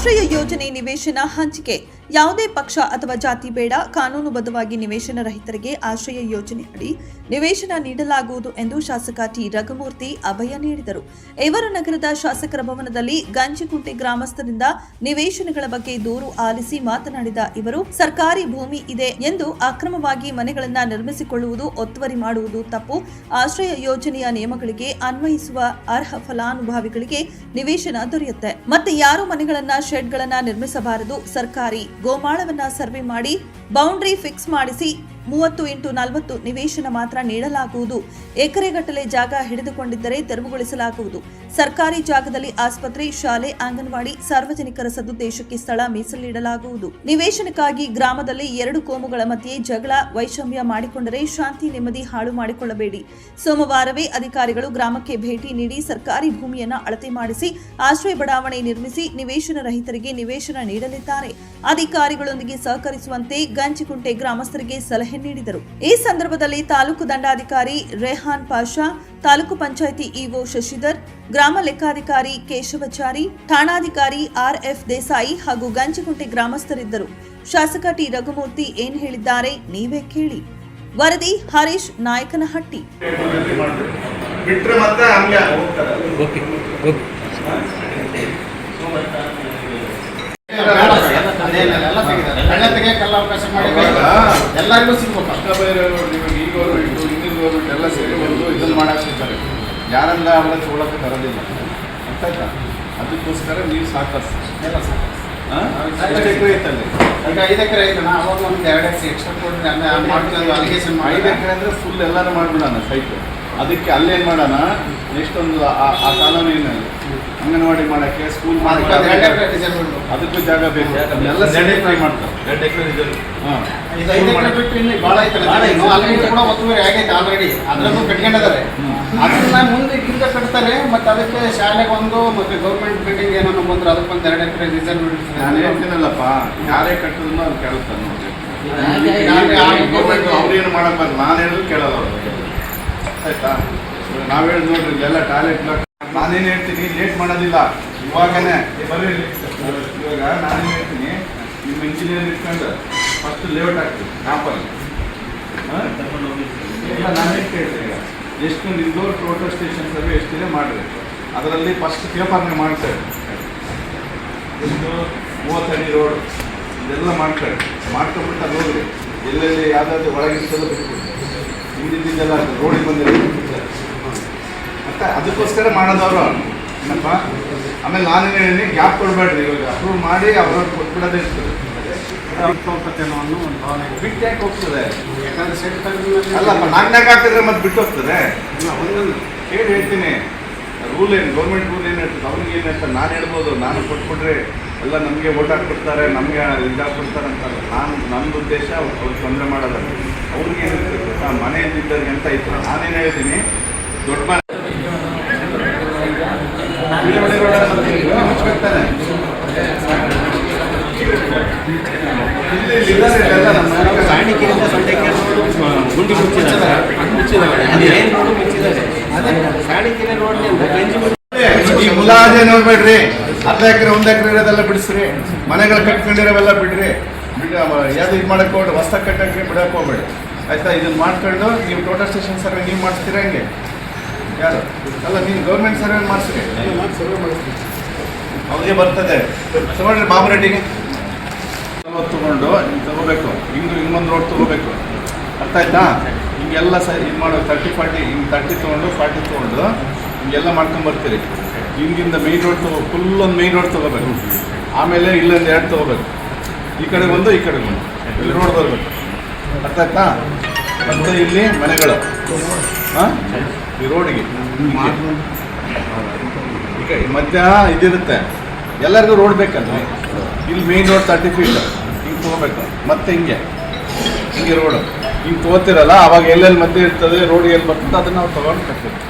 ಆಶ್ರಯ ಯೋಜನೆ ನಿವೇಶನ ಹಂಚಿಕೆ. ಯಾವುದೇ ಪಕ್ಷ ಅಥವಾ ಜಾತಿ ಬೇಡ, ಕಾನೂನುಬದ್ಧವಾಗಿ ನಿವೇಶನ ರಹಿತರಿಗೆ ಆಶ್ರಯ ಯೋಜನೆ ಅಡಿ ನಿವೇಶನ ನೀಡಲಾಗುವುದು ಎಂದು ಶಾಸಕ ಟಿ. ರಘುಮೂರ್ತಿ ಅಭಯ ನೀಡಿದರು. ಇವರು ನಗರದ ಶಾಸಕರ ಭವನದಲ್ಲಿ ಗಂಜಿಕುಂಟೆ ಗ್ರಾಮಸ್ಥರಿಂದ ನಿವೇಶನಗಳ ಬಗ್ಗೆ ದೂರು ಆಲಿಸಿ ಮಾತನಾಡಿದ ಇವರು, ಸರ್ಕಾರಿ ಭೂಮಿ ಇದೆ ಎಂದು ಅಕ್ರಮವಾಗಿ ಮನೆಗಳನ್ನ ನಿರ್ಮಿಸಿಕೊಳ್ಳುವುದು ಒತ್ತುವರಿ ಮಾಡುವುದು ತಪ್ಪು. ಆಶ್ರಯ ಯೋಜನೆಯ ನಿಯಮಗಳಿಗೆ ಅನ್ವಯಿಸುವ ಅರ್ಹ ಫಲಾನುಭವಿಗಳಿಗೆ ನಿವೇಶನ ದೊರೆಯುತ್ತೆ. ಮತ್ತೆ ಯಾರು ಮನೆಗಳನ್ನ ಶೆಡ್ಗಳನ್ನ ನಿರ್ಮಿಸಬಾರದು. ಸರ್ಕಾರಿ ಗೋಮಾಳವನ್ನ ಸರ್ವೆ ಮಾಡಿ ಬೌಂಡ್ರಿ ಫಿಕ್ಸ್ ಮಾಡಿಸಿ ಮೂವತ್ತು ಇಂಟು ನಲವತ್ತು ನಿವೇಶನ ಮಾತ್ರ ನೀಡಲಾಗುವುದು. ಎಕರೆಗಟ್ಟಲೆ ಜಾಗ ಹಿಡಿದುಕೊಂಡಿದ್ದರೆ ತೆರವುಗೊಳಿಸಲಾಗುವುದು. ಸರ್ಕಾರಿ ಜಾಗದಲ್ಲಿ ಆಸ್ಪತ್ರೆ, ಶಾಲೆ, ಅಂಗನವಾಡಿ ಸಾರ್ವಜನಿಕರ ಸದುದ್ದೇಶಕ್ಕೆ ಸ್ಥಳ ಮೀಸಲಿಡಲಾಗುವುದು. ನಿವೇಶನಕ್ಕಾಗಿ ಗ್ರಾಮದಲ್ಲಿ ಎರಡು ಕೋಮುಗಳ ಮಧ್ಯೆ ಜಗಳ, ವೈಷಮ್ಯ ಮಾಡಿಕೊಂಡರೆ ಶಾಂತಿ ನೆಮ್ಮದಿ ಹಾಳು ಮಾಡಿಕೊಳ್ಳಬೇಡಿ. ಸೋಮವಾರವೇ ಅಧಿಕಾರಿಗಳು ಗ್ರಾಮಕ್ಕೆ ಭೇಟಿ ನೀಡಿ ಸರ್ಕಾರಿ ಭೂಮಿಯನ್ನು ಅಳತೆ ಮಾಡಿಸಿ, ಆಶ್ರಯ ಬಡಾವಣೆ ನಿರ್ಮಿಸಿ ನಿವೇಶನ ರಹಿತರಿಗೆ ನಿವೇಶನ ನೀಡಲಿದ್ದಾರೆ. ಅಧಿಕಾರಿಗಳೊಂದಿಗೆ ಸಹಕರಿಸುವಂತೆ ಗಂಜಿಕುಂಟೆ ಗ್ರಾಮಸ್ಥರಿಗೆ ಸಲಹೆ ನೀಡಿದರು. ಈ ಸಂದರ್ಭದಲ್ಲಿ ತಾಲೂಕು ದಂಡಾಧಿಕಾರಿ ರೆಹಾನ್ ಪಾಷಾ ತಾಲೂಕು ಪಂಚಾಯಿತಿ ಇಒ ಶಶಿಧರ್ ಗ್ರಾಮ ಲೆಕ್ಕಾಧಿಕಾರಿ ಕೇಶವಚಾರಿ ಠಾಣಾಧಿಕಾರಿ ಆರ್ಎಫ್ ದೇಸಾಯಿ ಹಾಗೂ ಗಂಜಿಗುಂಟೆ ಗ್ರಾಮಸ್ಥರಿದ್ದರು. ಶಾಸಕ ಟಿ ರಘುಮೂರ್ತಿ ಏನ್ ಹೇಳಿದ್ದಾರೆ ನೀವೇ ಕೇಳಿ. ವರದಿ ಹರೀಶ್ ನಾಯಕನಹಟ್ಟಿ. ಓಕೆ ಓಕೆ ಕಳ್ಳ ತೆಗಿಯಕ್ಕೆಲ್ಲ ಅವಕಾಶ ಮಾಡಿದಾಗ ಎಲ್ಲರಿಗೂ ಸಿಗ್ಬೇಕು. ಪಕ್ಕ ಬೇರೆ ನಿಮಗೆ ಈ ಗೌರ್ಮೆಂಟು ಹಿಂದಿನ ಗೌರ್ಮೆಂಟ್ ಎಲ್ಲ ಸೇರಿ ಒಂದು ಇದನ್ನು ಮಾಡಾಕ್ತಿರ್ತಾರೆ ಯಾರೆಲ್ಲ ಅವರ ಚೋಳಕ್ಕೆ ಬರೋದಿಲ್ಲ. ಅರ್ಥ ಆಯ್ತಾ ಅದಕ್ಕೋಸ್ಕರ ನೀವು ಸಾಕಷ್ಟು. ಎಲ್ಲ ಸಾಕು. ಎಷ್ಟು ಎಕರೆ ಐತಲ್ಲಿ ಈಗ ಐದು ಎಕರೆ ಐತಣ್ಣ ಅವಾಗ ಒಂದು ಎರಡು ಎಕರೆ ಎಕ್ಸ್ಟ್ರಾ ಕೊಡ್ರಿ ಅಲ್ಲೇ ಮಾಡ್ಕೊಂಡು ಅಲಿಗೇಷನ್ ಐದು ಎಕರೆ ಅಂದರೆ ಫುಲ್ ಎಲ್ಲರೂ ಮಾಡ್ಬಿಡೋಣ ಸೈಟ್ ಅದಕ್ಕೆ ಅಲ್ಲೇನ್ ಮಾಡೋಣ? ನೆಕ್ಸ್ಟ್ ಒಂದು ಆ- ಆ ಕಾಲೋನಿನಲ್ಲಿ. ಅಂಗನವಾಡಿ ಮಾಡಕ್ಕೆ ಸ್ಕೂಲ್ ಅದಕ್ಕೆ ಜಾಗ ಬೇಕು. ಎಲ್ಲ ಸರ್ಟಿಫೈ ಮಾಡ್ತಾರೆ. ಹಾಂ. ಅದನ್ನ ಮುಂದೆ ಗಿಂತ ಕಟ್ತಾರೆ ಮತ್ತೆ ಅದಕ್ಕೆ ಶಾಲೆಗೆ ಒಂದು ಮತ್ತೆ ಗೌರ್ಮೆಂಟ್ ಬಿಲ್ಡಿಂಗ್ ಏನೋ ಬಂದ್ರೆ ಅದಕ್ಕೊಂದು ಎರಡು ಎಕರೆ ರಿಸರ್ವ್ ನಾನು ಹೇಳ್ತೀನಲ್ಲಪ್ಪ ಯಾರೇ ಕಟ್ಟಿದ್ರು ಅದು ಕೇಳುತ್ತಾನೆ ಗೌರ್ಮೆಂಟ್ ಅವ್ರೇನು ಮಾಡಕ್ ನಾನು ಹೇಳಿದ್ರು ಕೇಳಲ್ಲ ಅವ್ರು. ಆಯ್ತಾ? ನಾವು ಹೇಳಿದ್ ನೋಡ್ರಿ ಎಲ್ಲ ಟಾಯ್ಲೆಟ್ ನಾನೇನು ಹೇಳ್ತೀನಿ ಲೇಟ್ ಮಾಡೋದಿಲ್ಲ. ಇವಾಗನೇ. ಬರೀ. ಇವಾಗ ನಾನೇನು ಹೇಳ್ತೀನಿ, ನಿಮ್ಮ ಇಂಜಿನಿಯರ್ ಇಟ್ಕೊಂಡು ಫಸ್ಟ್ ಲೇಔಟ್ ಹಾಕ್ತೀವಿ ಮ್ಯಾಪಲ್ಲಿ ಇಲ್ಲ ನಾನೇ ಕೇಳ್ತೀನಿ ಈಗ. ಎಷ್ಟು ನಿಮ್ದು ಟೋಟಲ್ ಸ್ಟೇಷನ್ ಸರ್ವೆ ಎಷ್ಟಿದೆ ಮಾಡಿರಿ. ಅದರಲ್ಲಿ ಫಸ್ಟ್ ಪೇಪರ್ನ ಮಾಡ್ತಾರೆ ಎಷ್ಟು ಮೂವತ್ತಡಿ ರೋಡ್ ಇದೆಲ್ಲ ಮಾಡ್ತಾರೆ ಮಾಡ್ಕೊಂಡ್ಬಿಟ್ಟು ಅಲ್ಲಿ ಹೋಗ್ರಿ ಎಲ್ಲೆಲ್ಲಿ ಯಾವ್ದಾದ್ರು ಒಳಗಿರ್ತದೋ ಬಿಟ್ಟು ಹಿಂದಿದ್ದೆಲ್ಲ ರೋಡಿಗೆ ಬಂದಿರಲಿ ಅದಕ್ಕೋಸ್ಕರ ಮಾಡೋದವರು ಏನಪ್ಪ? ಆಮೇಲೆ ನಾನು ಹೇಳಿ ಗ್ಯಾಪ್ ಕೊಡಬೇಡ್ರಿ ಇವಾಗ. ಅಪ್ರೂವ್ ಮಾಡಿ ಅವ್ರವ್ರು ಕೊಟ್ಬಿಡೋದೇ ಇರ್ತದೆ. ಅನ್ನೋ ಒಂದು ಭಾವನೆ. ಬಿಟ್ಟು ಯಾಕೆ ಹೋಗ್ತದೆ. ಯಾಕಂದ್ರೆ ತೆಗೆದ್ಮೇಲೆ ಅಲ್ಲಪ್ಪ ನಾಲ್ಕು ನಾಲ್ಕು ಹಾಕಿದ್ರೆ ಮತ್ತೆ ಬಿಟ್ಟು ಹೋಗ್ತದೆ ಇಲ್ಲ, ಒಂದೊಂದು. ಹೇಳಿ ಹೇಳ್ತೀನಿ. ರೂಲ್ ಏನು? ಗೌರ್ಮೆಂಟ್ ರೂಲ್ ಏನು ಹೇಳ್ತದೆ? ಅವ್ರಿಗೆ ಏನು ಹೇಳ್ತಾರೆ? ನಾನು ಹೇಳ್ಬೋದು. ನಾನು ಕೊಟ್ಬಿಟ್ರೆ ಎಲ್ಲ ನಮಗೆ ಓಟ್ ಹಾಕ್ಬಿಡ್ತಾರೆ ನಮಗೆ ಇದಾಗ್ಬಿಡ್ತಾರೆ ಅಂತ ನಾನು ನನ್ನ ಉದ್ದೇಶ ಅವ್ರಿಗೆ ತೊಂದರೆ ಮಾಡೋದಲ್ಲ. ಅವ್ರಿಗೆ ಏನಿರ್ತದೆ ಮನೆಯಲ್ಲಿದ್ದವ್ರಿಗೆ ಅಂತ ಇತ್ತು? ನಾನೇನು ಹೇಳ್ತೀನಿ ದೊಡ್ಡ ಮನೆ ಬಿಳಿ ರೋಡ ಮತ್ತೆ ಇಲ್ಲಿ ಮುಚ್ಕೊಳ್ತಾನೆ. ಇಲ್ಲಿ ಇಲ್ಲಿ ಇದ್ದಾರೆ ಇಲ್ಲೆಲ್ಲ ನಮ್ಮ ಮನೆಗೆ. ಗಂಜಿ ಈ ಮುಲಾಜೆ ನೋಡ್ಬೇಡ್ರಿ ಅರ್ಧ ಎಕರೆ ಒಂದ್ ಎಕರೆ ಇರೋದೆಲ್ಲ ಬಿಡಿಸ್ರಿ ಮನೆಗಳು ಕಟ್ಕೊಂಡಿರೋವೆಲ್ಲ ಬಿಡ್ರಿ ಬಿಡ ಯಾವ್ದು ಇದು ಮಾಡಕ್ ಹೋಗ್ರಿ ಹೊಸ ಕಟ್ಟಕ್ಕೆ ಬಿಡಕ್ ಹೋಗ್ಬೇಡಿ ಆಯ್ತಾ ಇದನ್ನ ಮಾಡ್ಕೊಂಡು ನೀವು ಟೋಟಲ್ ಸ್ಟೇಷನ್ ಸರ್ವೆ ನೀವು ಮಾಡ್ತೀರಾ ಹಂಗೆ ಯಾರು ಅಲ್ಲ ನೀವು ಗೌರ್ಮೆಂಟ್ ಸರ್ವೆ ಮಾಡಿಸ್ರಿ ಅವ್ರಿಗೆ ಬರ್ತದೆ ತಗೊಳ್ರಿ ಬಾಬು ರೆಡ್ಡಿಗೆ. ತಗೊಂಡು ಹಿಂಗೆ ತಗೋಬೇಕು. ಹಿಂಗೆ ಇನ್ನೊಂದು ರೋಡ್ ತಗೋಬೇಕು. ಅರ್ಥ ಆಯ್ತಾ? ಹಿಂಗೆಲ್ಲ ಸ ಇದು ಮಾಡೋ ತರ್ಟಿ ಫಾರ್ಟಿ ಹಿಂಗೆ ತರ್ಟಿ ತೊಗೊಂಡು ಫಾರ್ಟಿ ತೊಗೊಂಡು, ಹಿಂಗೆಲ್ಲ ಮಾಡ್ಕೊಂಬರ್ತೀರಿ ಹಿಂಗಿಂದ ಮೇನ್ ರೋಡ್ ತಗೋ ಫುಲ್ ಒಂದು ಮೈನ್ ರೋಡ್ ತಗೋಬೇಕು. ಆಮೇಲೆ ಇಲ್ಲೊಂದು ಎರಡು ತೊಗೋಬೇಕು. ಈ ಕಡೆ ಒಂದು ಈ ಕಡೆ ಒಂದು ಇಲ್ಲಿ ರೋಡ್ ಬರಬೇಕು. ಅರ್ಥ ಆಯ್ತಾ? ಮತ್ತು ಇಲ್ಲಿ ಮನೆಗಳು. ಹಾಂ? ಈ ರೋಡಿಗೆ ಈಗ ಮಧ್ಯ ಇದಿರುತ್ತೆ. ಎಲ್ಲರಿಗೂ ರೋಡ್ ಬೇಕಲ್ಲ ಇಲ್ಲಿ ಮೇನ್ ರೋಡ್ ತರ್ಟಿ ಫೀಟ್ ತೊಗೋಬೇಕು. ಮತ್ತೆ ಹಿಂಗೆ. ಹಿಂಗೆ ರೋಡು ಹಿಂಗೆ ತೊಗೋತಿರಲ್ಲ, ಅವಾಗ ಎಲ್ಲೆಲ್ಲಿ ಮಧ್ಯೆ ಇರ್ತದೆ ರೋಡ್ ಎಲ್ಲಿ ಬರ್ತದೆ, ಅದನ್ನು ನಾವು ತೊಗೊಂಡು